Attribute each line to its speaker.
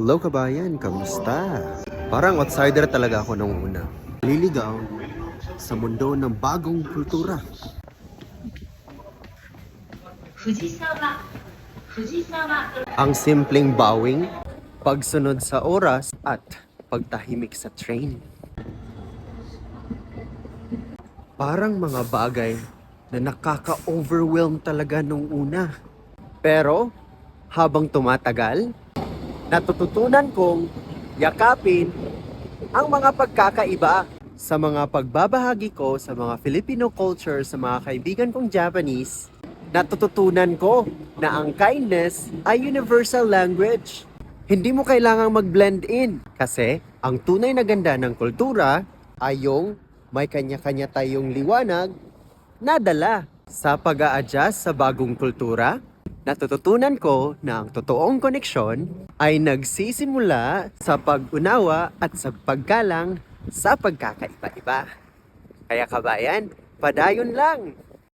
Speaker 1: Hello kabayan, kamusta? Parang outsider talaga ako nung una. Liligaw sa mundo ng bagong kultura.
Speaker 2: Fujisama. Fujisama.
Speaker 1: Ang simpleng bowing, pagsunod sa oras at pagtahimik sa train. Parang mga bagay na nakaka-overwhelm talaga nung una. Pero habang tumatagal, natututunan kong yakapin ang mga pagkakaiba sa mga pagbabahagi ko sa mga Filipino culture sa mga kaibigan kong Japanese natututunan ko na ang kindness ay universal language. Hindi mo kailangang mag-blend in kasi ang tunay na ganda ng kultura ay yung may kanya-kanya tayong liwanag na dala sa pag adjust sa bagong kultura. Natututunan ko na ang totoong koneksyon ay nagsisimula sa pag-unawa at sa paggalang sa pagkakaiba-iba. Kaya kabayan, padayon lang!